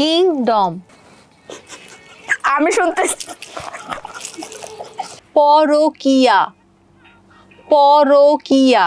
Kingdom. আমি শুনতে পরকিয়া। পরকিয়া।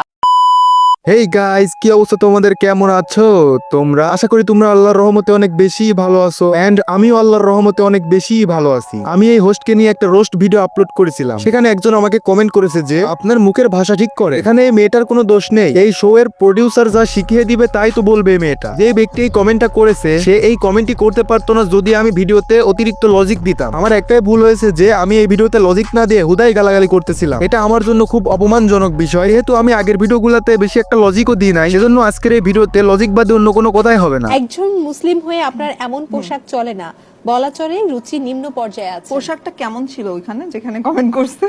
হেই গাইস কি অবস্থা তোমাদের? কেমন আছো? তোমরা? আশা করি তোমরা আল্লাহর রহমতে অনেক বেশি ভালো আছো এন্ড আমিও আল্লাহর রহমতে অনেক বেশি ভালো আছি। আমি এই হোস্টকে নিয়ে একটা রোস্ট ভিডিও আপলোড করেছিলাম। সেখানে একজন আমাকে কমেন্ট করেছে যে, আপনার মুখের ভাষা ঠিক করে। এখানে এই মেয়েটার কোনো দোষ নেই। এই শো এর প্রডিউসার যা শিখিয়ে দিবে, তাই তো বলবে মেয়েটা। যে ব্যক্তি এই কমেন্টটা করেছে, সে এই কমেন্টই করতে পারতো না যদি আমি ভিডিওতে অতিরিক্ত লজিক দিতাম। আমার একটাই ভুল হয়েছে যে, আমি এই ভিডিওতে লজিক না দিয়ে হুদাই গালাগালি করতেছিলাম। এটা আমার জন্য খুব অপমানজনক বিষয়। যেহেতু আমি আগের ভিডিওগুলোতে বেশি একটা লজিকও দিই নাই সেজন্য আজকের এই ভিডিওতে লজিক বাদে অন্য কোনো কথাই হবে না। একজন মুসলিম হয়ে আপনার এমন পোশাক চলে না বলা চলে রুচি নিম্ন পর্যায়ে আছে। পোশাকটা কেমন ছিল ওইখানে যেখানে কমেন্ট করছে?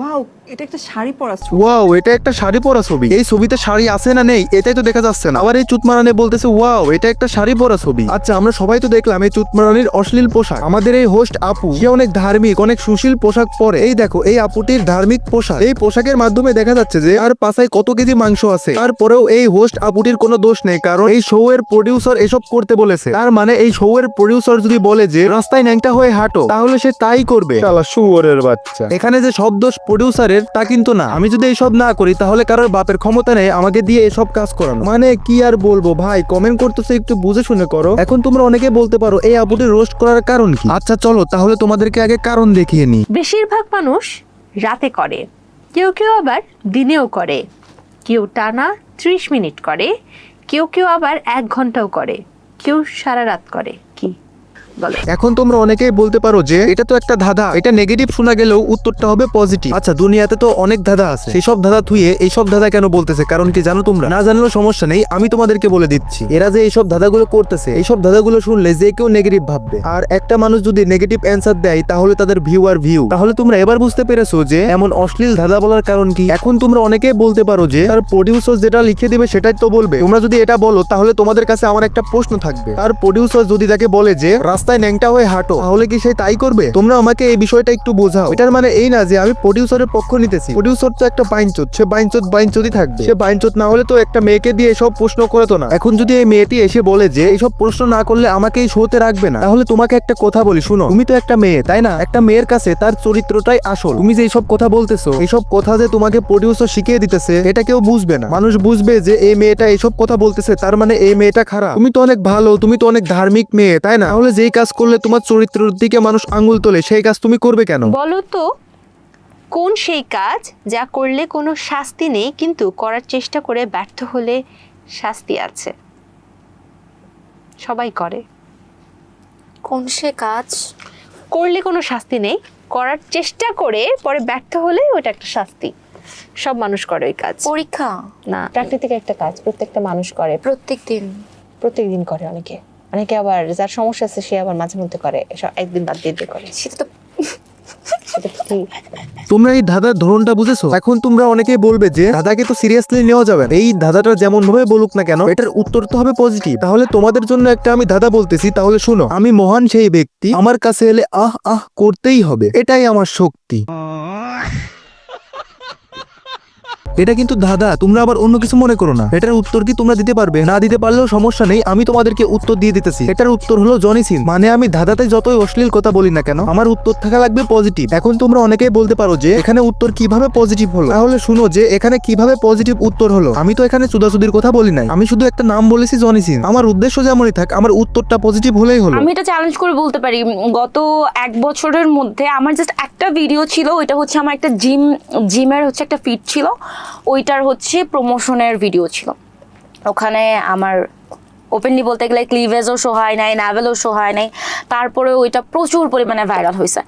ওয়াও এটা একটা শাড়ি পরা ছবি। ওয়াও এটা একটা শাড়ি পরা ছবি। এই ছবিতে শাড়ি আছে না নেই এটাই তো দেখা যাচ্ছে না। আবার এই চুতমারানি বলতেছে ওয়াও এটা একটা শাড়ি পরা ছবি। আচ্ছা আমরা সবাই তো দেখলাম এই চুতমারানির অশ্লীল পোশাক। আমাদের এই হোস্ট আপু সে অনেক ধার্মিক অনেক সুশীল পোশাক পরে। এই দেখো এই আপুটির ধার্মিক পোশাক। এই পোশাকের মাধ্যমে দেখা যাচ্ছে যে আর পাশায় কত কেজি মাংস আছে। তারপরেও এই হোস্ট আপুটির কোনো দোষ নেই কারণ এই শো এর প্রডিউসার এসব করতে বলেছে। তার মানে এই শো এর প্রডিউসার যদি বলে যে রাস্তায় ন্যাংটা হয়ে হাঁটো তাহলে সে তাই করবে। শালা শুয়োরের বাচ্চা। এখানে যে সব দোষ প্রডিউসারের তা কিন্তু না। আমি যদি এইসব না করি, তাহলে কারোর বাপের ক্ষমতা নেই আমাকে দিয়ে এসব কাজ করানো। মানে কি আর বলব ভাই কমেন্ট করতেছে, একটু বুঝে শুনে করো। এখন তোমরা অনেকে বলতে পারো, এই আপুটি রোস্ট করার কারণ কি? আচ্ছা চলো, তাহলে তোমাদেরকে আগে কারণ দেখিয়ে নি। বেশিরভাগ মানুষ রাতে করে, কেউ কেউ আবার দিনেও করে, কেউ টানা ত্রিশ মিনিট করে, কেউ কেউ আবার এক ঘন্টাও করে, কেউ সারা রাত করে, কি? বলো এখন তোমরা অনেকেই বলতে পারো যে এটা তো একটা ধাঁধা, এটা নেগেটিভ শোনা গেলেও উত্তরটা হবে পজিটিভ আচ্ছা দুনিয়াতে তো অনেক ধাঁধা আছে। সেই সব ধাঁধা থুয়ে এইসব ধাঁধা কেন বলতেছে? কারণ কি জানো তোমরা? না জানলেও সমস্যা নেই, আমি তোমাদেরকে বলে দিচ্ছি। এরা যে এইসব ধাঁধাগুলো করতেছে এইসব ধাঁধাগুলো শুনলে যে কেউ নেগেটিভ ভাববে। আর একটা মানুষ যদি নেগেটিভ অ্যান্সার দেয়, তাহলে তাদের ভিউ আর ভিউ তাহলে তোমরা এবার বুঝতে পেরেছ যে এমন অশ্লীল ধাঁধা বলার কারণ কি? এখন তোমরা অনেকেই বলতে পারো যে তার প্রডিউসার যেটা লিখে দিবে, সেটাই তো বলবে। তোমরা যদি এটা বলো, তাহলে তোমাদের কাছে আমার একটা প্রশ্ন থাকবে। আর প্রডিউসার যদি তাকে বলে যে রাস্তায় ন্যাংটা হয়ে হাঁটো। তাহলে কি সে তাই করবে? তোমরা আমাকে এই বিষয়টা একটু বোঝাও। এটার মানে এই না যে আমি প্রডিউসারের পক্ষ নিতেছি। প্রডিউসার তো একটা বাইনচোদ। সে বাইনচোদ বাইনচোদই থাকবে। সে বাইনচোদ না হলে তো একটা মেয়েকে দিয়ে এসব প্রশ্ন করে তো না। এখন যদি এই মেয়েটি এসে বলে যে এইসব প্রশ্ন না করলে আমাকে এই শোতে রাখবে না, তাহলে তোমাকে একটা কথা বলি, শুনো। তুমি তো একটা মেয়ে, তাই না? একটা মেয়ের কাছে তার চরিত্রটাই আসল। তুমি যে এইসব কথা বলতেছো এইসব কথা যে তোমাকে প্রডিউসার শিখিয়ে দিতেছে, এটা কেউ বুঝবে না। মানুষ বুঝবে যে এই মেয়েটা এইসব কথা বলতেছে, তার মানে এই মেয়েটা খারাপ। তুমি তো অনেক ভালো, তুমি তো অনেক ধার্মিক মেয়ে, তাই না? তাহলে যেই কাজ করলে তোমার চরিত্রের দিকে মানুষ আঙুল তোলে সেই কাজ তুমি করবে কেন? বলো তো কোন সেই কাজ যা করলে কোনো শাস্তি নেই কিন্তু করার চেষ্টা করে ব্যর্থ হলে শাস্তি আছে। সবাই করে। কোন সে কাজ? করলে কোনো শাস্তি নেই করার চেষ্টা করে পরে ব্যর্থ হলে ওটা একটা শাস্তি। সব মানুষ করে ওই কাজ। পরীক্ষা? না প্রাকৃতিক একটা কাজ প্রত্যেকটা মানুষ করে। প্রত্যেক দিন প্রত্যেক দিন করে অনেকে। অনেকে আবার যার সমস্যা আছে সে আবার মাঝে মধ্যে করে। এসব একদিন বাদ দিয়ে দিয়ে করে। সেটা তো তোমরা এই ধাঁধার ধরনটা বুঝেছ? এখন তোমরা অনেকেই বলবে যে ধাঁধাকে তো সিরিয়াসলি নেওয়া যাবে না। এই ধাঁধাটা যেমন ভাবে বলুক না কেন এটার উত্তর তো হবে পজিটিভ তাহলে তোমাদের জন্য একটা আমি ধাঁধা বলতেছি তাহলে শোনো। আমি মহান সেই ব্যক্তি আমার কাছে এলে আহ আহ করতেই হবে। এটাই আমার শক্তি। এটা কিন্তু ধাঁধা তোমরা আবার অন্য কিছু মনে করো না। এটার উত্তর কি তোমরা দিতে পারবে? না দিতে পারলেও সমস্যা নেই, আমি তোমাদেরকে উত্তর দিয়ে দিতেছি। এটার উত্তর হলো জনি সিন। মানে আমি ধাঁধাতে যতই অশ্লীল কথা বলি না কেন, আমার উত্তর থাকা লাগবে পজিটিভ এখন তোমরা অনেকেই বলতে পারো যে, এখানে উত্তর কীভাবে পজিটিভ হলো? তাহলে শুনো যে, এখানে কীভাবে পজিটিভ উত্তর হলো? আমি তো এখানে সুদাসুদির কথা বলি নাই। আমি শুধু একটা নাম বলেছি জনি সিন। আমার উদ্দেশ্য যেমনই থাক, আমার উত্তরটা পজিটিভ হলেই হলো। আমি এটা চ্যালেঞ্জ করে বলতে পারি, গত এক বছরের মধ্যে আমার জাস্ট একটা ভিডিও ছিল, ওইটা হচ্ছে আমার একটা জিম জিমের হচ্ছে একটা ফিট ছিল। ওইটার হচ্ছে প্রমোশনের ভিডিও ছিল। ওখানে আমার ওপেনলি বলতে গেলে ক্লিভেজও শো হয় নাই নাভেলও শো হয় নাই তারপরে ওইটা প্রচুর পরিমাণে ভাইরাল হয়েছে।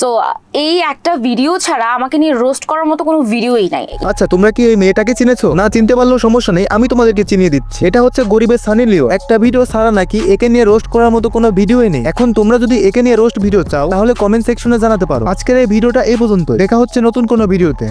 সো এই একটা ভিডিও ছাড়া আমাকে নিয়ে রোস্ট করার মতো কোনো ভিডিওই নাই। আচ্ছা তোমরা কি এই মেয়েটাকে চিনেছো? না, চিনতে পারলেও সমস্যা নেই, আমি তোমাদেরকে চিনিয়ে দিচ্ছি। এটা হচ্ছে গরিবের সানি লিও একটা ভিডিও ছাড়া নাকি একে নিয়ে রোস্ট করার মতো কোনো ভিডিওই নেই। এখন তোমরা যদি একে নিয়ে রোস্ট ভিডিও চাও, তাহলে কমেন্ট সেকশনে জানাতে পারো। আজকের এই ভিডিওটা এই পর্যন্ত দেখা হচ্ছে নতুন কোনো ভিডিওতে